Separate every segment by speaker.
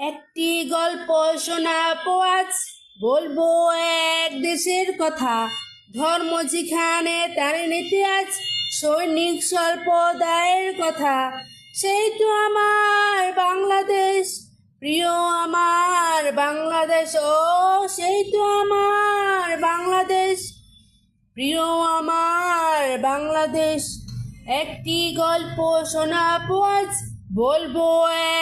Speaker 1: একটি গল্প শোনাবো আজ বলব এক দেশের কথা। ধর্ম যেখানে তার নীতি আজ সৈনিক সম্প্রদায়ের কথা। সেই তো আমার বাংলাদেশ, প্রিয় আমার বাংলাদেশ, ও সেই তো আমার বাংলাদেশ, প্রিয় আমার বাংলাদেশ। একটি গল্প শোনাবো আজ বলব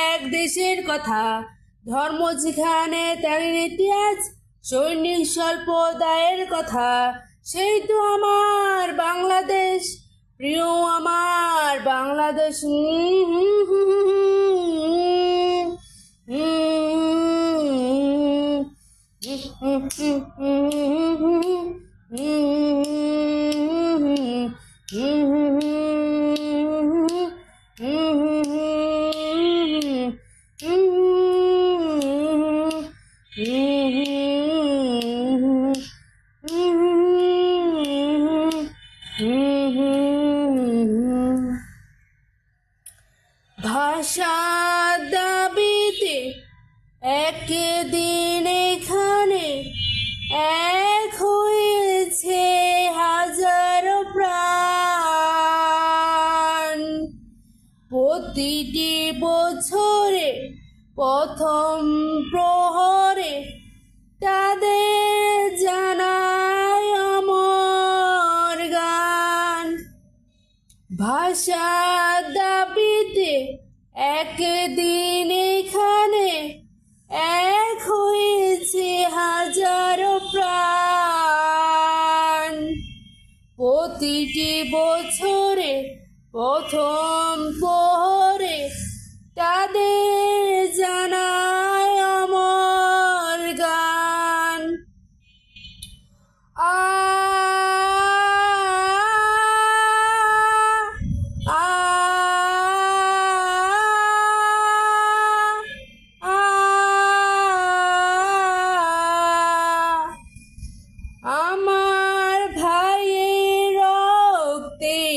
Speaker 1: এক দেশের কথা ধর্ম যেখানে তার ইতিহাস সৈনিক সম্প্রদায়ের কথা সেই তো আমার বাংলাদেশ প্রিয় আমার বাংলাদেশ হুম, একদিন এখানে এক হয়েছে হাজারো প্রাণ। প্রতিটি বছরে প্রথম প্রহরে তাদের জানায় অমর গান। ভাষা দাবিতে একদিন প্রতিটি বছরে প্রথম পোহরে তাদের জানায়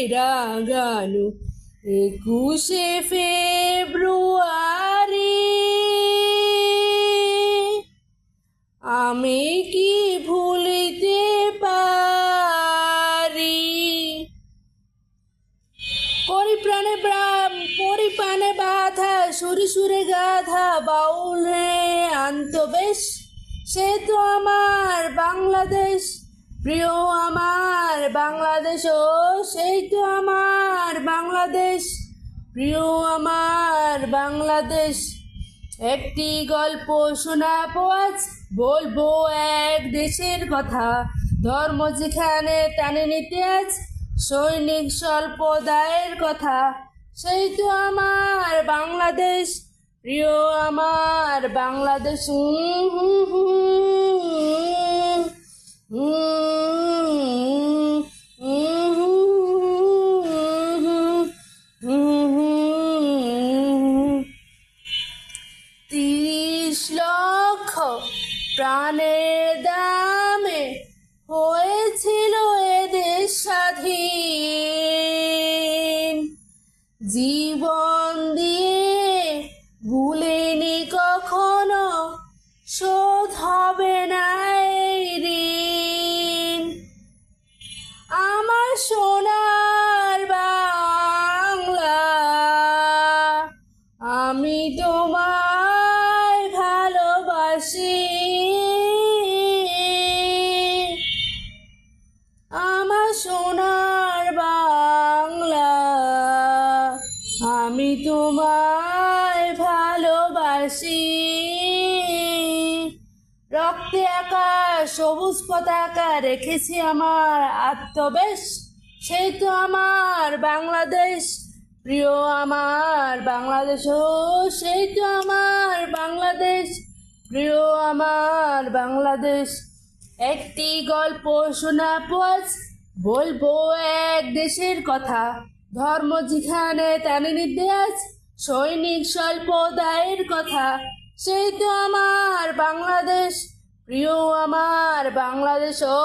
Speaker 1: রাগানো একুশে ফেব্রুয়ারি। আমি কি ভুলিতে পারি? পরিপ্রাণে ব্রাম পরিপানে বাধা, সুরে সুরে গাধা বাউল বাউলে আন্তবেশ। সে তো আমার বাংলাদেশ, প্রিয় আমার বাংলাদেশ ও সেই তো আমার বাংলাদেশ। প্রিয় আমার বাংলাদেশ একটি গল্প শোনাবো আজ। বলব এক দেশের কথা ধর্ম যেখানে টানে নিতে আজ। সৈনিক স্বল্প দায়ের কথা সেই তো আমার বাংলাদেশ। প্রিয় আমার বাংলাদেশ হুম, হুম, হুম, প্রাণের দামে হয়েছিল এদের স্বাধীন। জীবন দিয়ে ভুলিনি কখনো শোধ হবে সোনার বাংলা। আমি তোমায় ভালোবাসি। রক্তে আঁকা, সবুজ পতাকা রেখেছি আমার আত্মবেশ। সেই তো আমার বাংলাদেশ। প্রিয় আমার বাংলাদেশ সেই তো আমার বাংলাদেশ। প্রিয় আমার বাংলাদেশ। একটি গল্প শোনা আজ। বলব এক দেশের কথা। ধর্ম যেখানে তার নির্দেশ, সৈনিক স্বল্প দায়ের কথা। সেই তো আমার বাংলাদেশ, প্রিয় আমার বাংলাদেশ, ও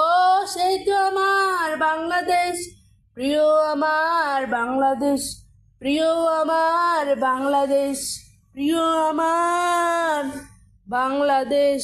Speaker 1: সেই তো আমার বাংলাদেশ, প্রিয় আমার বাংলাদেশ, প্রিয় আমার বাংলাদেশ, প্রিয় আমার বাংলাদেশ।